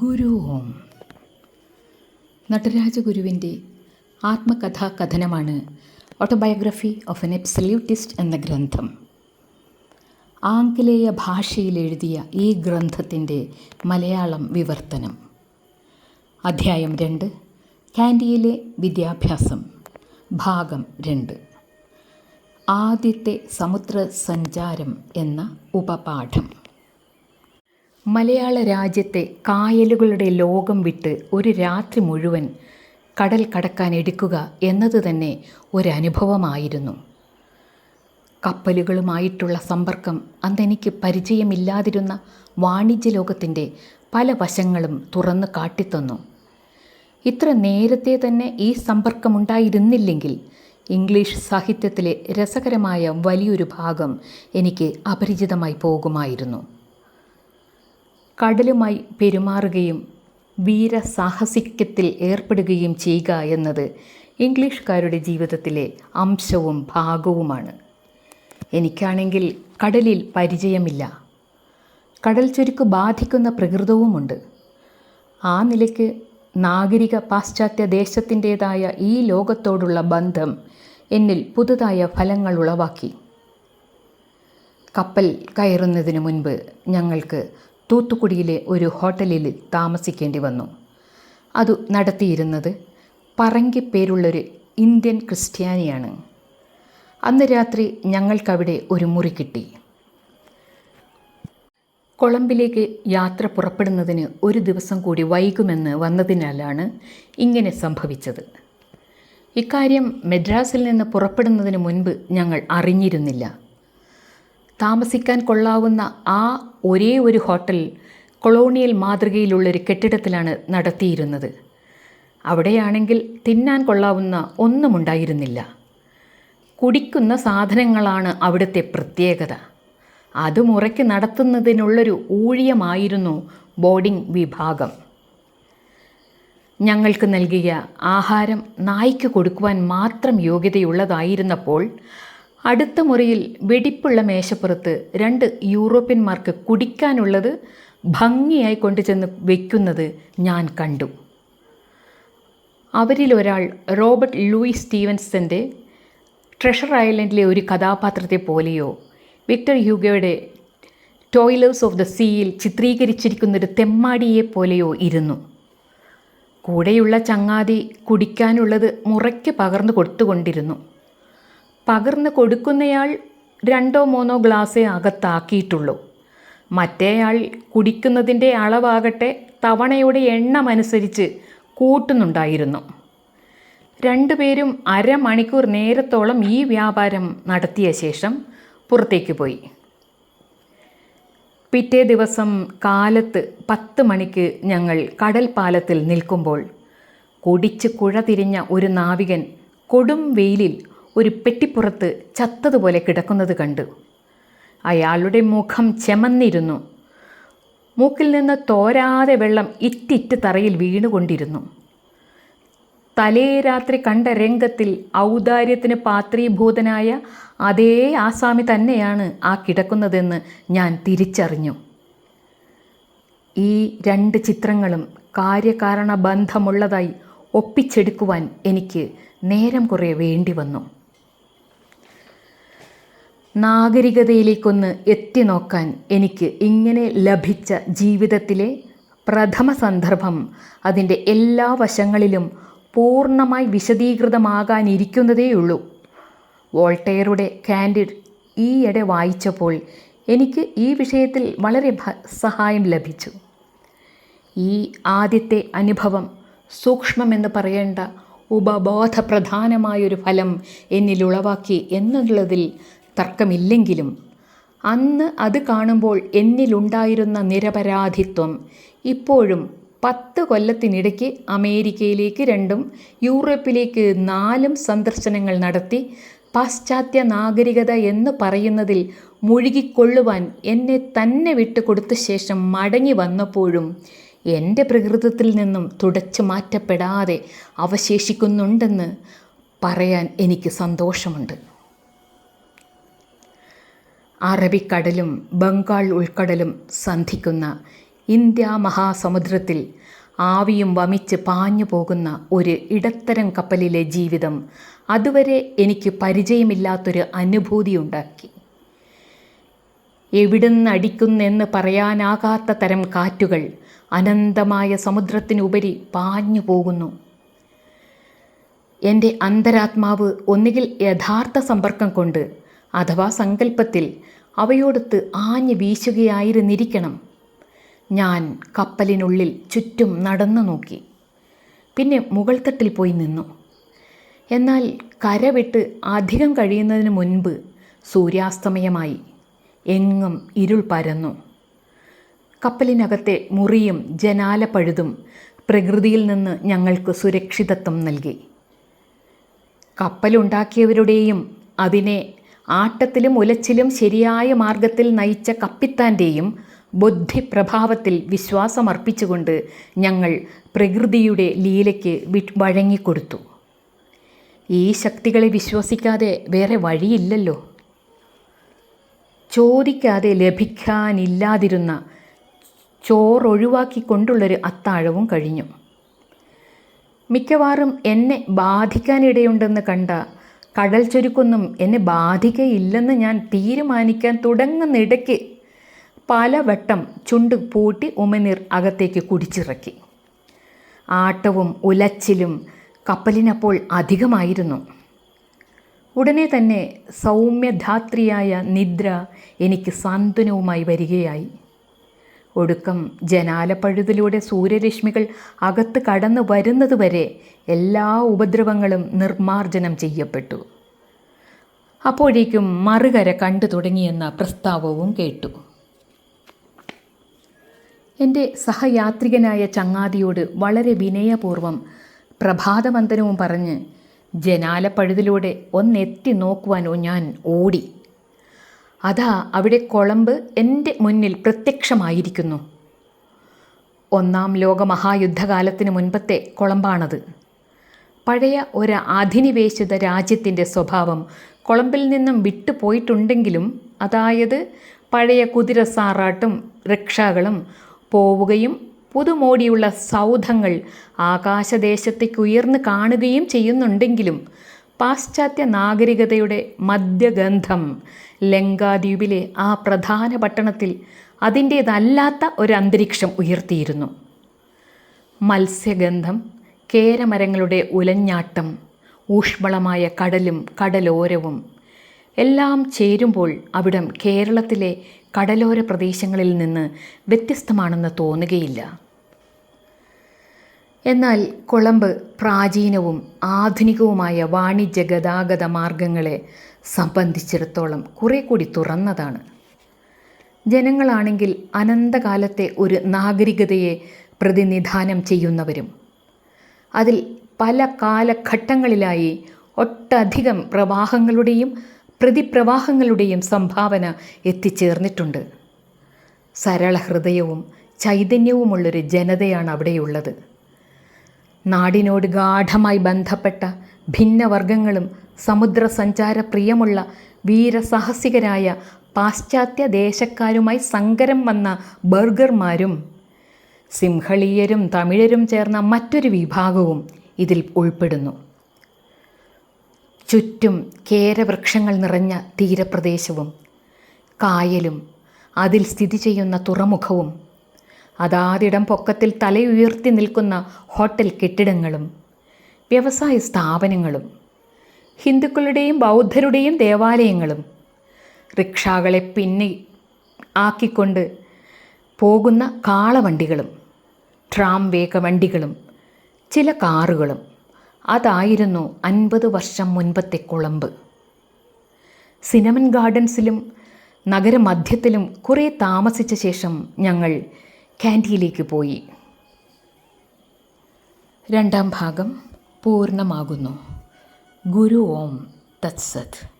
ഗുരു ഓം. നടരാജഗുരുവിന്റെ ആത്മകഥാ കഥനമാണ് ഓട്ടോബയോഗ്രഫി ഓഫ് എൻ എബ്സല്യൂട്ടിസ്റ്റ് എന്ന ഗ്രന്ഥം. ആംഗലേയ ഭാഷയിൽ എഴുതിയ ഈ ഗ്രന്ഥത്തിന്റെ മലയാളം വിവർത്തനം. അധ്യായം രണ്ട് കാൻഡിയിലെ വിദ്യാഭ്യാസം. ഭാഗം രണ്ട് ആദ്യത്തെ സമുദ്ര സഞ്ചാരം എന്ന ഉപപാഠം. മലയാള രാജ്യത്തെ കായലുകളുടെ ലോകം വിട്ട് ഒരു രാത്രി മുഴുവൻ കടൽ കടക്കാൻ എടുക്കുക എന്നത് തന്നെ ഒരനുഭവമായിരുന്നു. കപ്പലുകളുമായിട്ടുള്ള സമ്പർക്കം അന്നെനിക്ക് പരിചയമില്ലാതിരുന്ന വാണിജ്യ ലോകത്തിന്റെ പല വശങ്ങളും തുറന്ന് കാട്ടിത്തന്നു. ഇത്ര നേരത്തെ തന്നെ ഈ സമ്പർക്കമുണ്ടായിരുന്നില്ലെങ്കിൽ ഇംഗ്ലീഷ് സാഹിത്യത്തിലെ രസകരമായ വലിയൊരു ഭാഗം എനിക്ക് അപരിചിതമായി പോകുമായിരുന്നു. കടലുമായി പെരുമാറുകയും വീരസാഹസിക്യത്തിൽ ഏർപ്പെടുകയും ചെയ്യുക എന്നത് ഇംഗ്ലീഷുകാരുടെ ജീവിതത്തിലെ അംശവും ഭാഗവുമാണ്. എനിക്കാണെങ്കിൽ കടലിൽ പരിചയമില്ല. കടൽ ചുരുക്ക് ബാധിക്കുന്ന പ്രകൃതവുമുണ്ട്. ആ നിലയ്ക്ക് നാഗരിക പാശ്ചാത്യ ദേശത്തിന്റേതായ ഈ ലോകത്തോടുള്ള ബന്ധം എന്നിൽ പുതുതായ ഫലങ്ങൾ ഉളവാക്കി. കപ്പൽ കയറുന്നതിന് മുൻപ് ഞങ്ങൾക്ക് തൂത്തുക്കുടിയിലെ ഒരു ഹോട്ടലിൽ താമസിക്കേണ്ടി വന്നു. അതു നടത്തിയിരുന്നത് പറങ്കി പേരുള്ളൊരു ഇന്ത്യൻ ക്രിസ്ത്യാനിയാണ്. അന്ന് രാത്രി ഞങ്ങൾക്കവിടെ ഒരു മുറി കിട്ടി. കൊളംബിലേക്ക് യാത്ര പുറപ്പെടുന്നതിന് ഒരു ദിവസം കൂടി വൈകുമെന്ന് വന്നതിനാലാണ് ഇങ്ങനെ സംഭവിച്ചത്. ഇക്കാര്യം മെഡ്രാസിൽ നിന്ന് പുറപ്പെടുന്നതിന് മുൻപ് ഞങ്ങൾ അറിഞ്ഞിരുന്നില്ല. താമസിക്കാൻ കൊള്ളാവുന്ന ആ ഒരേ ഒരു ഹോട്ടൽ കൊളോണിയൽ മാതൃകയിലുള്ളൊരു കെട്ടിടത്തിലാണ് നടത്തിയിരുന്നത്. അവിടെയാണെങ്കിൽ തിന്നാൻ കൊള്ളാവുന്ന ഒന്നുമുണ്ടായിരുന്നില്ല കുടിക്കുന്ന സാധനങ്ങളാണ് അവിടുത്തെ പ്രത്യേകത. അത് മുറയ്ക്ക് നടത്തുന്നതിനുള്ളൊരു ഊഴിയമായിരുന്നു ബോർഡിംഗ് വിഭാഗം. ഞങ്ങൾക്ക് നൽകിയ ആഹാരം നായ്ക്ക് കൊടുക്കുവാൻ മാത്രം യോഗ്യതയുള്ളതായിരുന്നപ്പോൾ അടുത്ത മുറിയിൽ വെടിപ്പുള്ള മേശപ്പുറത്ത് രണ്ട് യൂറോപ്യന്മാർക്ക് കുടിക്കാനുള്ളത് ഭംഗിയായി കൊണ്ടുചെന്ന് വയ്ക്കുന്നത് ഞാൻ കണ്ടു. അവരിലൊരാൾ റോബർട്ട് ലൂയിസ് സ്റ്റീവൻസന്റെ ട്രഷർ ഐലൻഡിലെ ഒരു കഥാപാത്രത്തെ പോലെയോ വിക്ടർ ഹ്യൂഗോയുടെ ടോയ്ലേഴ്സ് ഓഫ് ദ സീയിൽ ചിത്രീകരിച്ചിരിക്കുന്നൊരു തെമ്മാടിയെ പോലെയോ ഇരുന്നു. കൂടെയുള്ള ചങ്ങാതി കുടിക്കാനുള്ളത് മുറയ്ക്ക് പകർന്നു കൊടുത്തുകൊണ്ടിരുന്നു. പകർന്നു കൊടുക്കുന്നയാൾ രണ്ടോ മൂന്നോ ഗ്ലാസേ അകത്താക്കിയിട്ടുള്ളൂ. മറ്റേയാൾ കുടിക്കുന്നതിന്റെ അളവാകട്ടെ തവണയുടെ എണ്ണമനുസരിച്ച് കൂട്ടുന്നുണ്ടായിരുന്നു. രണ്ടുപേരും അരമണിക്കൂർ നേരത്തോളം ഈ വ്യാപാരം നടത്തിയ ശേഷം പുറത്തേക്ക് പോയി. പിറ്റേ ദിവസം കാലത്ത് പത്ത് മണിക്ക് ഞങ്ങൾ കടൽ പാലത്തിൽ നിൽക്കുമ്പോൾ കുടിച്ച് കുഴ തിരിഞ്ഞ ഒരു നാവികൻ കൊടും വെയിലിൽ ഒരു പെട്ടിപ്പുറത്ത് ചത്തതുപോലെ കിടക്കുന്നത് കണ്ടു. അയാളുടെ മുഖം ചെമന്നിരുന്നു. മൂക്കിൽ നിന്ന് തോരാതെ വെള്ളം ഇറ്റിറ്റ് തറയിൽ വീണുകൊണ്ടിരുന്നു. തലേ രാത്രി കണ്ട രംഗത്തിൽ ഔദാര്യത്തിന് പാത്രീഭൂതനായ അതേ ആസാമി തന്നെയാണ് ആ കിടക്കുന്നതെന്ന് ഞാൻ തിരിച്ചറിഞ്ഞു. ഈ രണ്ട് ചിത്രങ്ങളും കാര്യകാരണ ബന്ധമുള്ളതായി ഒപ്പിച്ചെടുക്കുവാൻ എനിക്ക് നേരം കുറേ വേണ്ടി വന്നു നാഗരികതയിലേക്കൊന്ന് എത്തി നോക്കാൻ എനിക്ക് ഇങ്ങനെ ലഭിച്ച ജീവിതത്തിലെ പ്രഥമ സന്ദർഭം അതിന്റെ എല്ലാ വശങ്ങളിലും പൂർണമായി വിശദീകൃതമാകാനിരിക്കുന്നതേയുള്ളൂ. വോൾട്ടെയറുടെ കാൻഡിഡ് ഈയിടെ വായിച്ചപ്പോൾ എനിക്ക് ഈ വിഷയത്തിൽ വളരെ സഹായം ലഭിച്ചു. ഈ ആദ്യത്തെ അനുഭവം സൂക്ഷ്മമെന്ന് പറയേണ്ട ഉപബോധപ്രധാനമായൊരു ഫലം എന്നിൽ ഉളവാക്കി എന്നുള്ളതിൽ തർക്കമില്ലെങ്കിലും അന്ന് അത് കാണുമ്പോൾ എന്നിലുണ്ടായിരുന്ന നിരപരാധിത്വം ഇപ്പോഴും പത്ത് കൊല്ലത്തിനിടയ്ക്ക് അമേരിക്കയിലേക്ക് രണ്ടും യൂറോപ്പിലേക്ക് നാലും സന്ദർശനങ്ങൾ നടത്തി പാശ്ചാത്യ നാഗരികത എന്ന് പറയുന്നതിൽ മുഴുകിക്കൊള്ളുവാൻ എന്നെ തന്നെ വിട്ടുകൊടുത്ത ശേഷം മടങ്ങി വന്നപ്പോഴും എന്റെ പ്രകൃതത്തിൽ നിന്നും തുടച്ചു മാറ്റപ്പെടാതെ അവശേഷിക്കുന്നുണ്ടെന്ന് പറയാൻ എനിക്ക് സന്തോഷമുണ്ട്. അറബിക്കടലും ബംഗാൾ ഉൾക്കടലും സന്ധിക്കുന്ന ഇന്ത്യ മഹാസമുദ്രത്തിൽ ആവിയും വമിച്ച് പാഞ്ഞു പോകുന്ന ഒരു ഇടത്തരം കപ്പലിലെ ജീവിതം അതുവരെ എനിക്ക് പരിചയമില്ലാത്തൊരു അനുഭൂതിയുണ്ടാക്കി. ഉണ്ടാക്കി എവിടുന്ന് അടിക്കുന്നെന്ന് പറയാനാകാത്ത തരം കാറ്റുകൾ അനന്തമായ സമുദ്രത്തിനുപരി പാഞ്ഞു പോകുന്നു. എന്റെ അന്തരാത്മാവ് ഒന്നുകിൽ യഥാർത്ഥ സമ്പർക്കം കൊണ്ട് അഥവാ സങ്കല്പത്തിൽ അവയോടൊത്ത് ആഞ്ഞു വീശുകയായിരുന്നിരിക്കണം. ഞാൻ കപ്പലിനുള്ളിൽ ചുറ്റും നടന്നു നോക്കി. പിന്നെ മുകൾ തട്ടിൽ പോയി നിന്നു. എന്നാൽ കര വിട്ട് അധികം കഴിയുന്നതിന് മുൻപ് സൂര്യാസ്തമയമായി. എങ്ങും ഇരുൾ പരന്നു. കപ്പലിനകത്തെ മുറിയും ജനാലപ്പഴുതും പ്രകൃതിയിൽ നിന്ന് ഞങ്ങൾക്ക് സുരക്ഷിതത്വം നൽകി. കപ്പലുണ്ടാക്കിയവരുടെയും അതിനെ ആട്ടത്തിലും ഉലച്ചിലും ശരിയായ മാർഗത്തിൽ നയിച്ച കപ്പിത്താന്റെയും ബുദ്ധിപ്രഭാവത്തിൽ വിശ്വാസമർപ്പിച്ചുകൊണ്ട് ഞങ്ങൾ പ്രകൃതിയുടെ ലീലയ്ക്ക് വഴങ്ങിക്കൊടുത്തു. ഈ ശക്തികളെ വിശ്വസിക്കാതെ വേറെ വഴിയില്ലല്ലോ. ചോദിക്കാതെ ലഭിക്കാനില്ലാതിരുന്ന ചോറൊഴിവാക്കിക്കൊണ്ടുള്ളൊരു അത്താഴവും കഴിഞ്ഞു. മിക്കവാറും എന്നെ ബാധിക്കാനിടയുണ്ടെന്ന് കണ്ട കടൽ ചുരുക്കൊന്നും എന്നെ ബാധിക്കയില്ലെന്ന് ഞാൻ തീരുമാനിക്കാൻ തുടങ്ങുന്നിടയ്ക്ക് പലവട്ടം ചുണ്ട് പൂട്ടി ഉമനീർ അകത്തേക്ക് കുടിച്ചിറക്കി. ആട്ടവും ഉലച്ചിലും കപ്പലിനപ്പോൾ അധികമായിരുന്നു. ഉടനെ തന്നെ സൗമ്യധാത്രിയായ നിദ്ര എനിക്ക് സാന്ത്വനവുമായി വരികയായി. ഒടുക്കം ജനാലപ്പഴുതിലൂടെ സൂര്യരശ്മികൾ അകത്ത് കടന്നു വരുന്നതുവരെ എല്ലാ ഉപദ്രവങ്ങളും നിർമാർജനം ചെയ്യപ്പെട്ടു. അപ്പോഴേക്കും മറുകര കണ്ടു തുടങ്ങിയെന്ന പ്രസ്താവവും കേട്ടു. എന്റെ സഹയാത്രികനായ ചങ്ങാതിയോട് വളരെ വിനയപൂർവം പ്രഭാതവന്ദനവും പറഞ്ഞ് ജനാലപ്പഴുതിലൂടെ ഒന്നെത്തി നോക്കുവാനോ ഞാൻ ഓടി. അതാ അവിടെ കുളമ്പ് എന്റെ മുന്നിൽ പ്രത്യക്ഷമായിരിക്കുന്നു. ഒന്നാം ലോക മഹായുദ്ധകാലത്തിന് മുൻപത്തെ കുളമ്പാണത് പഴയ ഒരു അധിനിവേശിത രാജ്യത്തിന്റെ സ്വഭാവം കൊളംബിൽ നിന്നും വിട്ടുപോയിട്ടുണ്ടെങ്കിലും അതായത് പഴയ കുതിരസാറാട്ടും റിക്ഷകളും പോവുകയും പുതുമോടിയുള്ള സൗധങ്ങൾ ആകാശദേശത്തേക്ക് ഉയർന്നു കാണുകയും ചെയ്യുന്നുണ്ടെങ്കിലും പാശ്ചാത്യ നാഗരികതയുടെ മദ്യഗന്ധം. ലങ്കാദ്വീപിലെ ആ പ്രധാന പട്ടണത്തിൽ അതിന്റേതല്ലാത്ത ഒരു അന്തരീക്ഷം ഉയർത്തിയിരുന്നു. മത്സ്യഗന്ധം കേരമരങ്ങളുടെ ഉലഞ്ഞാട്ടം ഊഷ്മളമായ കടലും കടലോരവും എല്ലാം ചേരുമ്പോൾ അവിടം കേരളത്തിലെ കടലോര പ്രദേശങ്ങളിൽ നിന്ന് വ്യത്യസ്തമാണെന്ന് തോന്നുകയില്ല. എന്നാൽ കൊളംബ് പ്രാചീനവും ആധുനികവുമായ വാണിജ്യ ഗതാഗത മാർഗങ്ങളെ സംബന്ധിച്ചിടത്തോളം കുറെ കൂടി തുറന്നതാണ്. ജനങ്ങളാണെങ്കിൽ അനന്തകാലത്തെ ഒരു നാഗരികതയെ പ്രതിനിധാനം ചെയ്യുന്നവരും അതിൽ പല കാലഘട്ടങ്ങളിലായി ഒട്ടധികം പ്രവാഹങ്ങളുടെയും പ്രതിപ്രവാഹങ്ങളുടെയും സംഭാവന എത്തിച്ചേർന്നിട്ടുണ്ട്. സരള ഹൃദയവും ചൈതന്യവുമുള്ളൊരു ജനതയാണ് അവിടെയുള്ളത്. നാടിനോട് ഗാഠമായി ബന്ധപ്പെട്ട ഭിന്നവർഗങ്ങളും സമുദ്രസഞ്ചാര പ്രിയമുള്ള വീരസാഹസികരായ പാശ്ചാത്യ ദേശക്കാരുമായി സങ്കരം വന്ന ബർഗർമാരും സിംഹളീയരും തമിഴരും ചേർന്ന മറ്റൊരു വിഭാഗവും ഇതിൽ ഉൾപ്പെടുന്നു. ചുറ്റും കേരവൃക്ഷങ്ങൾ നിറഞ്ഞ തീരപ്രദേശവും കായലും അതിൽ സ്ഥിതി ചെയ്യുന്ന തുറമുഖവും അതാതിടം പൊക്കത്തിൽ തലയുയർത്തി നിൽക്കുന്ന ഹോട്ടൽ കെട്ടിടങ്ങളും വ്യവസായ സ്ഥാപനങ്ങളും ഹിന്ദുക്കളുടെയും ബൗദ്ധരുടെയും ദേവാലയങ്ങളും റിക്ഷാകളെ പിന്നെ ആക്കിക്കൊണ്ട് പോകുന്ന കാളവണ്ടികളും ട്രാം വേഗ വണ്ടികളും ചില കാറുകളും. അതായിരുന്നു അൻപത് വർഷം മുൻപത്തെ കുളമ്പ്. സിനമൻ ഗാർഡൻസിലും നഗരമധ്യത്തിലും കുറേ താമസിച്ച ശേഷം ഞങ്ങൾ ക്യാന്റീനിലേക്ക് പോയി. രണ്ടാം ഭാഗം പൂർണമാകുന്നു. ഗുരു ഓം തത്സത്.